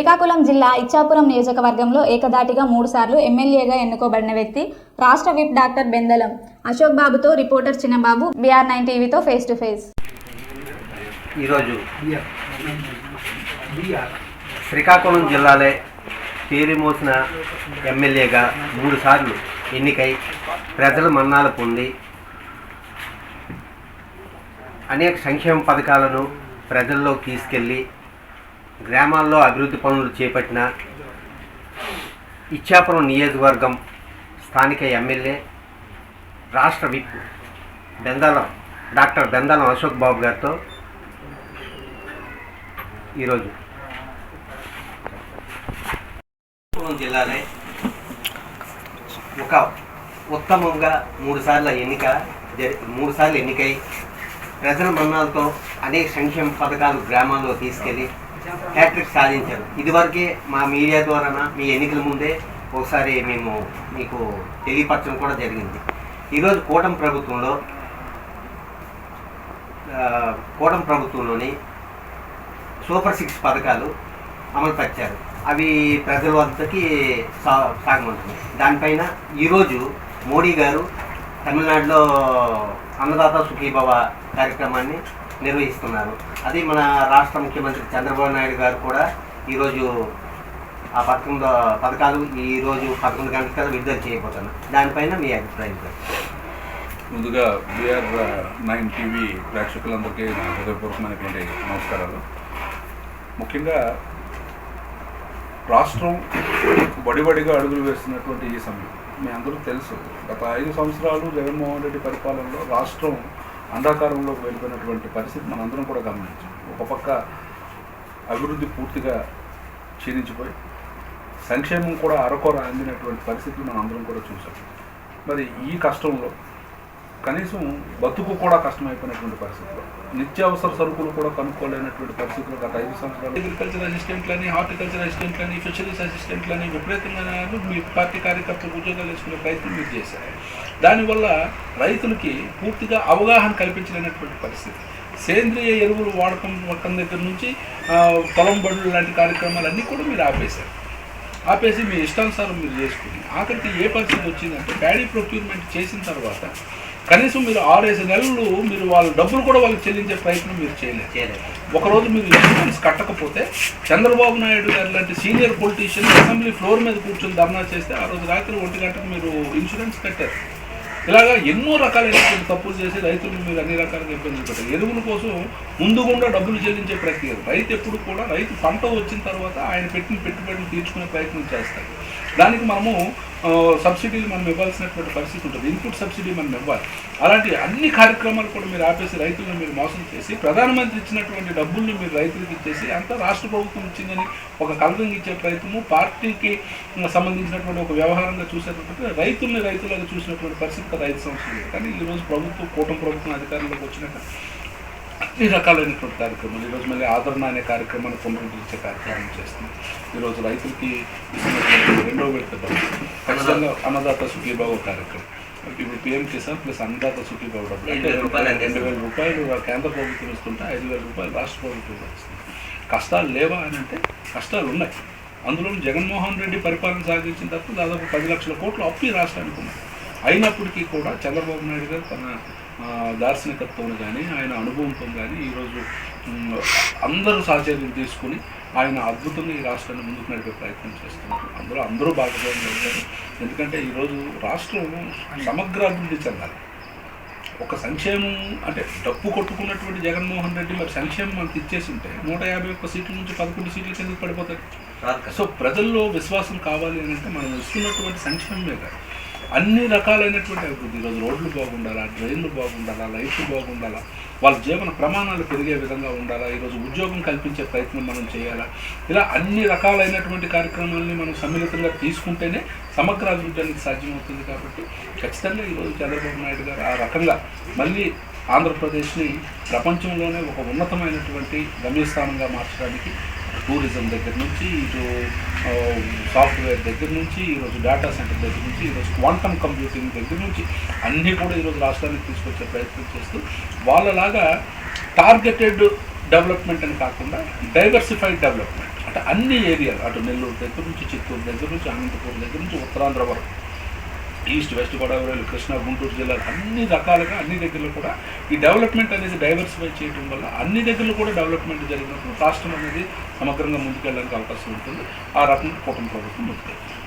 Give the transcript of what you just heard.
శ్రీకాకుళం జిల్లా ఇచ్చాపురం నియోజకవర్గంలో ఏకదాటిగా మూడుసార్లు ఎమ్మెల్యేగా ఎన్నుకోబడిన వ్యక్తి రాష్ట్ర విప్ డాక్టర్ బెందలం. అశోక్ బాబుతో reporter Chinnababu B R nine face to face. ఈరోజు శ్రీకాకుళం జిల్లాలే పేరు మోసిన ఎమ్మెల్యేగా మూడుసార్లు ఎన్నికై ప్రజల మన్నాలు పొంది అనేక సంక్షేమ పథకాలను ప్రజల్లో తీసుకెళ్ళి గ్రామాల్లో అభివృద్ధి పనులు చేపట్టిన ఇచ్చాపురం నియోజకవర్గం స్థానిక ఎమ్మెల్యే రాష్ట్ర విప్ బెందాలం డాక్టర్ బెందాలం అశోక్ బాబు గారితో ఈరోజు. శ్రీకాకుళం జిల్లాలో ఒక ఉత్తమంగా మూడు సార్ల ఎన్నిక మూడు సార్లు ఎన్నికై ప్రజల మన్నాలతో అనేక సంక్షేమ పథకాలు గ్రామాల్లో తీసుకెళ్ళి హ్యాట్రిక్ సాధించారు. ఇదివరకే మా మీడియా ద్వారా మీ ఎన్నికల ముందే ఒకసారి మేము మీకు తెలియపరచడం కూడా జరిగింది. ఈరోజు కూటమి ప్రభుత్వంలో కూటమి ప్రభుత్వంలోని సూపర్ సిక్స్ పథకాలు అమలుపరిచారు. అవి ప్రజల వద్దకి సా సాగమంటున్నాయి. దానిపైన ఈరోజు మోడీ గారు తమిళనాడులో అన్నదాత సుఖీభవ కార్యక్రమాన్ని నిర్వహిస్తున్నారు. అది మన రాష్ట్ర ముఖ్యమంత్రి చంద్రబాబు నాయుడు గారు కూడా ఈరోజు ఆ పథకం పథకాలు ఈరోజు పదకొండు గంటల కదా విడుదల చేయబోతున్నారు. దానిపైన మీ అభిప్రాయం సార్ ముందుగా బిఆర్ నైన్ టీవీ ప్రేక్షకులందరికీ నా హృదయపూర్వకమైనటువంటి నమస్కారాలు. ముఖ్యంగా రాష్ట్రం బడిబడిగా అడుగులు వేస్తున్నటువంటి ఈ సమయం మీ అందరూ తెలుసు గత ఐదు సంవత్సరాలు జగన్మోహన్ రెడ్డి పరిపాలనలో రాష్ట్రం అంధకారంలోకి వెళ్ళిపోయినటువంటి పరిస్థితి మనందరం కూడా గమనించాం. ఒక పక్క అభివృద్ధి పూర్తిగా క్షీణించిపోయి సంక్షేమం కూడా అరకొర అందినటువంటి పరిస్థితులు మనం అందరం కూడా చూసాం. మరి ఈ కష్టంలో కనీసం బతుకు కూడా కష్టమైపోయినటువంటి పరిస్థితులు. నిత్యావసర సరుకులు కూడా కనుక్కోలేనటువంటి పరిస్థితులు గత ఐదు సంవత్సరాలు. అగ్రికల్చర్ అసిస్టెంట్లని హార్టికల్చర్ అసిస్టెంట్లని ఫిషరీస్ అసిస్టెంట్లని విపరీతంగా మీ పార్టీ కార్యకర్తలు ఉద్యోగాలు వేసుకునే ప్రయత్నం మీరు చేశారు. దానివల్ల రైతులకి పూర్తిగా అవగాహన కల్పించలేనటువంటి పరిస్థితి. సేంద్రియ ఎరువులు వాడకం మొత్తం దగ్గర నుంచి పొలం బడులు లాంటి కార్యక్రమాలన్నీ కూడా మీరు ఆపేశారు. ఆపేసి మీ ఇష్టానుసారం మీరు చేసుకుని ఆఖరికి ఏ పరిస్థితి వచ్చిందంటే ప్యాడీ ప్రొక్యూర్మెంట్ చేసిన తర్వాత కనీసం మీరు ఆరేసి నెలలు మీరు వాళ్ళ డబ్బులు కూడా వాళ్ళకి చెల్లించే ప్రయత్నం మీరు చేయలేదు. చేయలేదు. ఒకరోజు మీరు ఇన్సూరెన్స్ కట్టకపోతే చంద్రబాబు నాయుడు గారు లాంటి సీనియర్ పొలిటీషియన్ అసెంబ్లీ ఫ్లోర్ మీద కూర్చొని ధర్నా చేస్తే ఆ రోజు రాత్రి ఒంటి గంటకు మీరు ఇన్సూరెన్స్ కట్టారు. ఇలాగా ఎన్నో రకాలైనటువంటి తప్పులు చేసి రైతులను మీరు అన్ని రకాలుగా ఇబ్బందులు పెట్టారు. ఎరువుల కోసం ముందు గుండా డబ్బులు చెల్లించే ప్రక్రియ రైతు ఎప్పుడు కూడా రైతు పంట వచ్చిన తర్వాత ఆయన పెట్టిన పెట్టుబడిని తీర్చుకునే ప్రయత్నం చేస్తారు. దానికి మనము సబ్సిడీలు మనం ఇవ్వాల్సినటువంటి పరిస్థితి ఉంటుంది. ఇన్పుట్ సబ్సిడీ మనం ఇవ్వాలి. అలాంటి అన్ని కార్యక్రమాలు కూడా మీరు ఆపేసి రైతులను మీరు మోసం చేసి ప్రధానమంత్రి ఇచ్చినటువంటి డబ్బుల్ని మీరు రైతులకు ఇచ్చేసి అంతా రాష్ట్ర ప్రభుత్వం ఇచ్చిందని ఒక కలరింగ్ ఇచ్చే ప్రయత్నము పార్టీకి సంబంధించినటువంటి ఒక వ్యవహారంగా చూసేటటువంటి రైతుల్ని రైతులకు చూసినటువంటి పరిస్థితి రైతు ఐదు సంవత్సరాలు కానీ ఈరోజు ప్రభుత్వం కూటమి ప్రభుత్వం అధికారంలోకి వచ్చినాక అన్ని రకాలైనటువంటి కార్యక్రమాలు. ఈరోజు మళ్ళీ ఆదరణ అనే కార్యక్రమాన్ని పునరుద్ధరించే కార్యక్రమం చేస్తున్నాం. ఈరోజు రైతులకి ఇస్తున్నటువంటి రెండో విడత ఖచ్చితంగా అన్నదాత సుఖీభావ కార్యక్రమం. ఇప్పుడు పిఎం కిసాన్ ప్లస్ అన్నదాత సుఖీభావ డబ్బులు. అంటే రెండు వేల రూపాయలు కేంద్ర ప్రభుత్వం ఇస్తుంటే ఐదు వేల రూపాయలు రాష్ట్ర ప్రభుత్వం ఇస్తుంది. కష్టాలు లేవా అని అంటే కష్టాలు ఉన్నాయి. అందులో జగన్మోహన్ రెడ్డి పరిపాలన సాగించిన తర్వాత దాదాపు పది లక్షల కోట్లు అప్పు రాష్ట్రానికి ఉన్నాయి. అయినప్పటికీ కూడా చంద్రబాబు నాయుడు గారు తన దార్శనికత్వం కానీ ఆయన అనుభవంతో కానీ ఈరోజు అందరూ సహచర్యం తీసుకుని ఆయన అద్భుతంగా ఈ రాష్ట్రాన్ని ముందుకు నడిపే ప్రయత్నం చేస్తున్నారు. అందులో అందరూ భాగస్వామ్యం అవుతారు. ఎందుకంటే ఈరోజు రాష్ట్రం సమగ్ర అభివృద్ధి చెందాలి. ఒక సంక్షేమం అంటే డప్పు కొట్టుకున్నటువంటి జగన్మోహన్ రెడ్డి మరి సంక్షేమం మనకి ఇచ్చేసి ఉంటే నూట యాభై ఒక్క సీట్ల నుంచి పదకొండు సీట్ల కదా. సో ప్రజల్లో విశ్వాసం కావాలి అని అంటే మనం ఇస్తున్నటువంటి సంక్షేమమే కాదు. అన్ని రకాలైనటువంటి అభివృద్ధి. ఈరోజు రోడ్లు బాగుండాలా డ్రైన్లు బాగుండాలా లైట్లు బాగుండాలా వాళ్ళ జీవన ప్రమాణాలు పెరిగే విధంగా ఉండాలా ఈరోజు ఉద్యోగం కల్పించే ప్రయత్నం మనం చేయాలా? ఇలా అన్ని రకాలైనటువంటి కార్యక్రమాలని మనం సమ్మిళితంగా తీసుకుంటేనే సమగ్ర అభివృద్ధానికి సాధ్యమవుతుంది కాబట్టి ఖచ్చితంగా ఈరోజు చంద్రబాబు నాయుడు గారు ఆ రకంగా మళ్ళీ ఆంధ్రప్రదేశ్ని ప్రపంచంలోనే ఒక ఉన్నతమైనటువంటి గమ్యస్థానంగా మార్చడానికి టూరిజం దగ్గర నుంచి ఇటు సాఫ్ట్వేర్ దగ్గర నుంచి ఈరోజు డేటా సెంటర్ దగ్గర నుంచి ఈరోజు క్వాంటమ్ కంప్యూటింగ్ దగ్గర నుంచి అన్నీ కూడా ఈరోజు రాష్ట్రానికి తీసుకొచ్చే ప్రయత్నం చేస్తూ వాళ్ళలాగా టార్గెటెడ్ డెవలప్మెంట్ అని కాకుండా డైవర్సిఫైడ్ డెవలప్మెంట్ అంటే అన్ని ఏరియాలు అటు నెల్లూరు దగ్గర నుంచి చిత్తూరు దగ్గర నుంచి అనంతపురం దగ్గర నుంచి ఉత్తరాంధ్ర వరకు. ఈస్ట్ వెస్ట్ గోదావరి కృష్ణా గుంటూరు జిల్లాలు అన్ని రకాలుగా అన్ని దగ్గరలో కూడా ఈ డెవలప్మెంట్ అనేది డైవర్సిఫై చేయడం వల్ల అన్ని దగ్గరలో కూడా డెవలప్మెంట్ జరిగినప్పుడు రాష్ట్రం అనేది సమగ్రంగా ముందుకెళ్ళడానికి అవకాశం ఉంటుంది. ఆ రకంగా కూటమి ప్రభుత్వం ముందుకెళ్తుంది.